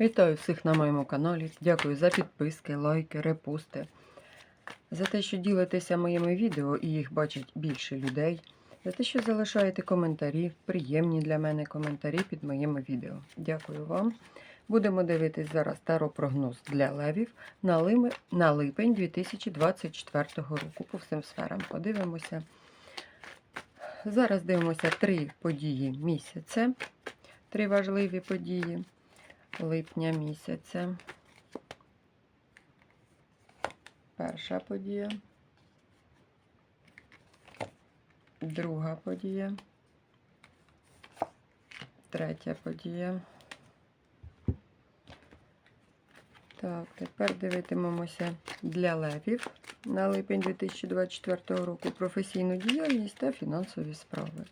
Вітаю всіх на моєму каналі. Дякую за підписки, лайки, репости, за те, що ділитеся моїми відео і їх бачить більше людей, за те, що залишаєте коментарі, приємні для мене коментарі під моїми відео. Дякую вам. Будемо дивитись зараз таро-прогноз для левів на, липень 2024 року по всім сферам. Подивимося. Зараз дивимося три події місяця, три важливі події липня місяця. Перша подія. Друга подія. Третя подія. Так, тепер дивитимемося для левів на липень 2024 року професійну діяльність та фінансові справи.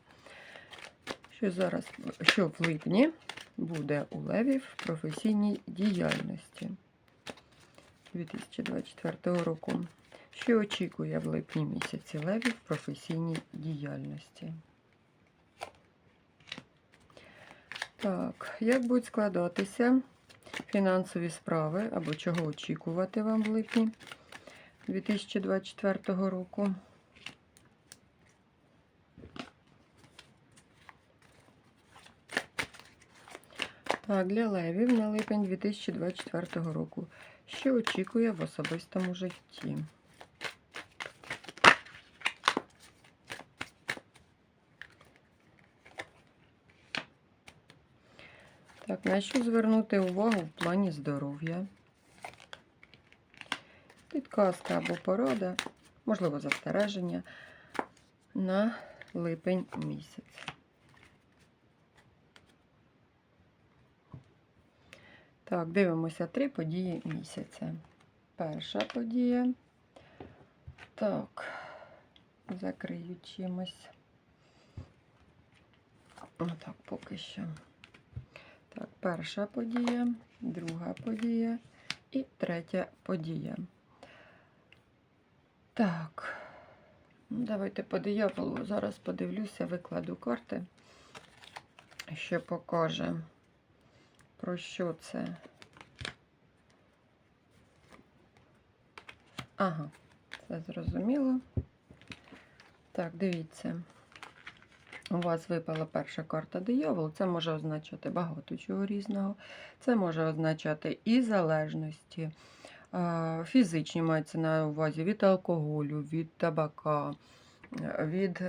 Що зараз, що в липні буде у левів в професійній діяльності 2024 року. Що очікує в липні місяці левів в професійній діяльності? Так, як будуть складатися фінансові справи або чого очікувати вам в липні 2024 року? Так, для левів на липень 2024 року. Що очікує в особистому житті? Так, на що звернути увагу в плані здоров'я? Підказка або порада, можливо, застереження на липень місяць. Так, дивимося три події місяця. Перша подія. Так, закрию чимось. Отак, поки що. Так, перша подія, друга подія і третя подія. Так, ну, давайте по дияволу. Зараз подивлюся, викладу карти, що покаже. Про що це? Ага, це зрозуміло. Так, дивіться. У вас випала перша карта диявол. Це може означати багато чого різного. Це може означати і залежності, фізичні мається на увазі від алкоголю, від табака, від.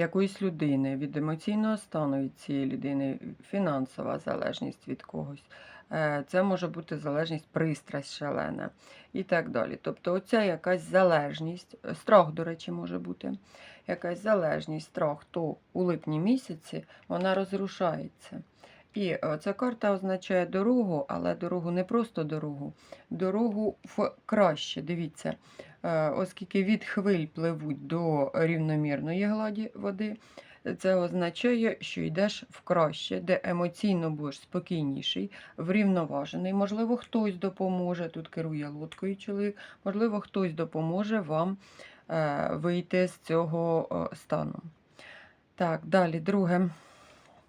Якоїсь людини, від емоційного стану від цієї людини, фінансова залежність від когось. Е, Це може бути залежність, пристрасть шалена і так далі. Тобто, оця якась залежність, е, страх, до речі, може бути, якась залежність, страх, то у липні місяці вона розрушається. І е, ця карта означає дорогу, але дорогу не просто дорогу, дорогу в краще. Дивіться, е, оскільки від хвиль пливуть до рівномірної гладі води, це означає, що йдеш в краще, де емоційно будеш спокійніший, врівноважений. Можливо, хтось допоможе, тут керує лодкою чоловік, можливо, хтось допоможе вам е, вийти з цього стану. Так, далі, друге.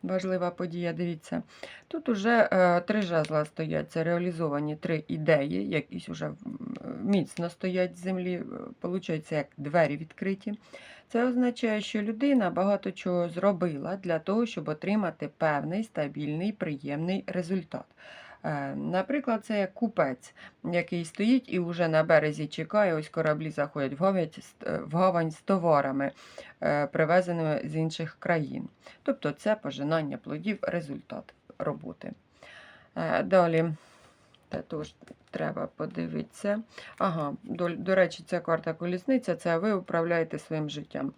Важлива подія, дивіться. Тут уже е, три жезла стоять, це реалізовані три ідеї, якісь уже міцно стоять з землі, е, получається, як двері відкриті. Це означає, що людина багато чого зробила для того, щоб отримати певний стабільний, приємний результат. Е, Наприклад, це купець, який стоїть і вже на березі чекає, ось кораблі заходять в гавань, гавань з товарами, е, привезеними з інших країн. Тобто це пожинання плодів, результат роботи. Е, Далі також треба подивитися. Ага, до, до речі, ця карта колісниця це ви управляєте своїм життям.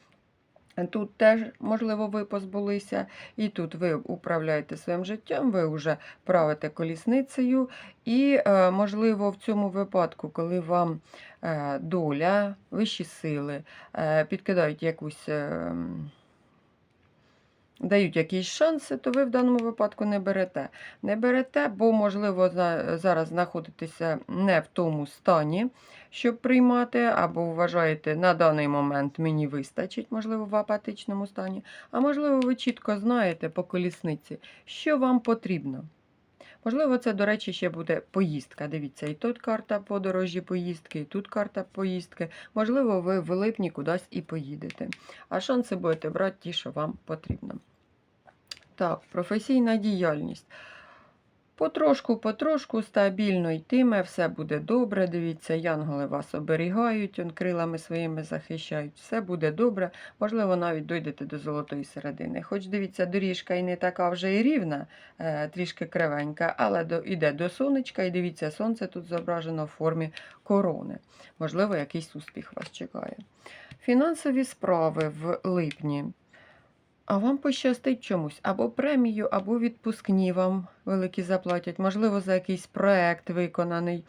Тут теж, можливо, ви позбулися, і тут ви управляєте своїм життям, ви вже правите колісницею. І, е, можливо, в цьому випадку, коли вам е, доля, вищі сили е, підкидають якусь дають якісь шанси, то ви в даному випадку не берете. Не берете, бо, можливо, зараз знаходитеся не в тому стані, щоб приймати, або вважаєте, на даний момент мені вистачить, можливо, в апатичному стані. А можливо, ви чітко знаєте по колісниці, що вам потрібно. Можливо, це, до речі, ще буде поїздка. Дивіться, і тут карта подорожі поїздки, і тут карта поїздки. Можливо, ви в липні кудись і поїдете. А шанси будете брати ті, що вам потрібно. Так, професійна діяльність. Потрошку, потрошку стабільно йтиме, все буде добре. Дивіться, янголи вас оберігають, он крилами своїми захищають. Все буде добре. Можливо, навіть дойдете до золотої середини. Хоч дивіться, доріжка і не така вже і рівна, е, трішки кривенька, але до, іде до сонечка, і дивіться, сонце тут зображено в формі корони. Можливо, якийсь успіх вас чекає. Фінансові справи в липні. А вам пощастить чомусь, або премію, або відпускні вам великі заплатять, можливо, за якийсь проект виконаний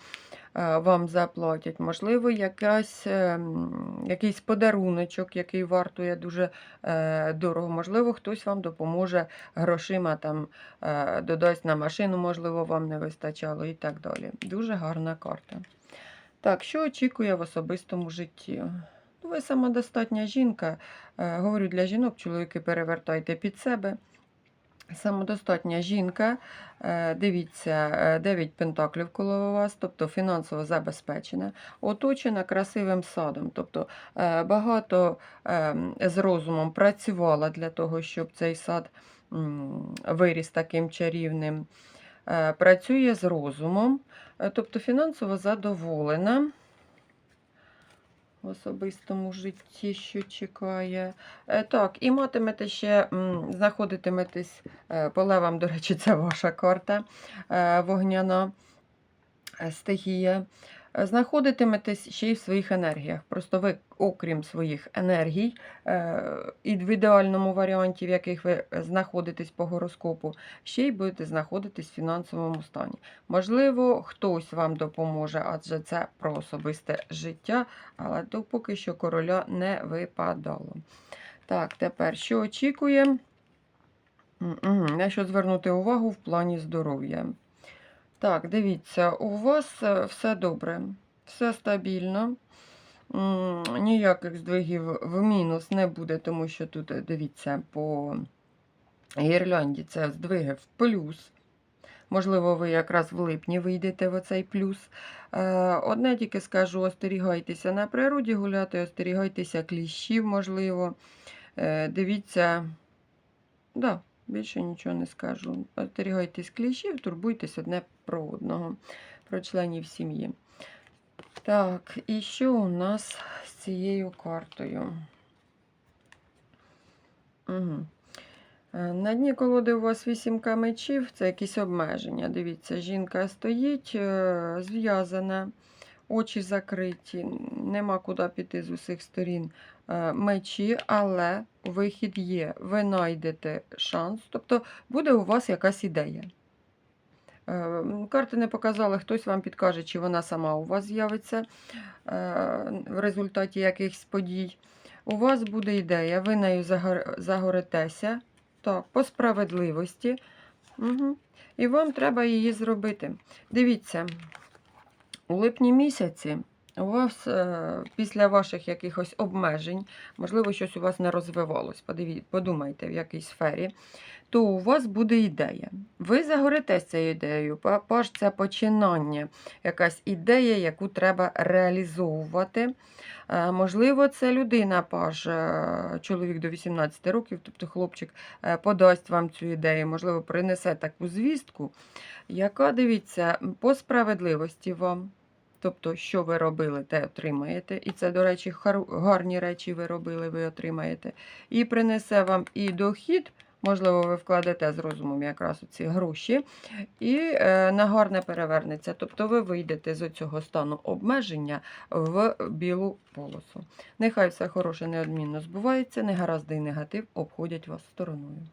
е, вам заплатять, можливо, якась, ем, якийсь подаруночок, який вартує дуже е, дорого, можливо, хтось вам допоможе грошима, там, е, додасть на машину, можливо, вам не вистачало і так далі. Дуже гарна карта. Так, що очікує в особистому житті? Ну, Ви самодостатня жінка. Е, Говорю для жінок, чоловіки перевертайте під себе. Самодостатня жінка, е, дивіться, 9 пентаклів коло вас, тобто фінансово забезпечена, оточена красивим садом. Тобто е, багато е, з розумом працювала для того, щоб цей сад виріс таким чарівним. Е, Працює з розумом, е, тобто фінансово задоволена в особистому житті, що чекає. Е, Так, і матимете ще, знаходитиметесь, е, полевам, до речі, це ваша карта е, вогняна стихія. Е, Знаходитиметесь ще й в своїх енергіях. Просто ви, окрім своїх енергій, е, і в ідеальному варіанті, в яких ви знаходитесь по гороскопу, ще й будете знаходитись в фінансовому стані. Можливо, хтось вам допоможе, адже це про особисте життя, але то поки що короля не випадало. Так, тепер що очікує? На що звернути увагу в плані здоров'я? Так, дивіться, у вас е, все добре, все стабільно. Ніяких здвигів в мінус не буде, тому що тут, е, дивіться, по гірлянді це здвиги в плюс. Можливо, ви якраз в липні вийдете в оцей плюс. Е, Одне тільки скажу: остерігайтеся на природі гуляти, остерігайтеся кліщів, можливо. Дивіться, да, більше нічого не скажу. Остерігайтесь кліщів, турбуйтесь одне про одного, про членів сім'ї. Так, і що у нас з цією картою? Угу. На дні колоди у вас вісімка мечів, це якісь обмеження. Дивіться, жінка стоїть, е, зв'язана, очі закриті, нема куди піти з усіх сторін е, мечі, але вихід є. Ви знайдете шанс, тобто буде у вас якась ідея. Е, Карти не показали, хтось вам підкаже, чи вона сама у вас з'явиться е, в результаті якихось подій. У вас буде ідея, ви нею загор- загоритеся так, по справедливості. Угу. І вам треба її зробити. Дивіться, у липні місяці у вас е, після ваших якихось обмежень, можливо, щось у вас не розвивалось, подумайте в якій сфері, то у вас буде ідея. Ви загоритесь цією ідеєю. Па- Паш це починання, якась ідея, яку треба реалізовувати. Е, Можливо, це людина, паш, е, чоловік до 18 років, тобто хлопчик, подасть вам цю ідею, можливо, принесе таку звістку, яка, дивіться, по справедливості вам. Тобто, що ви робили, те отримаєте. І це, до речі, гарні речі ви робили, ви отримаєте. І принесе вам і дохід, можливо, ви вкладете з розумом якраз у ці гроші, і е, на гарне перевернеться. Тобто ви вийдете з цього стану обмеження в білу полосу. Нехай все хороше неодмінно збувається, негаразди і негатив обходять вас стороною.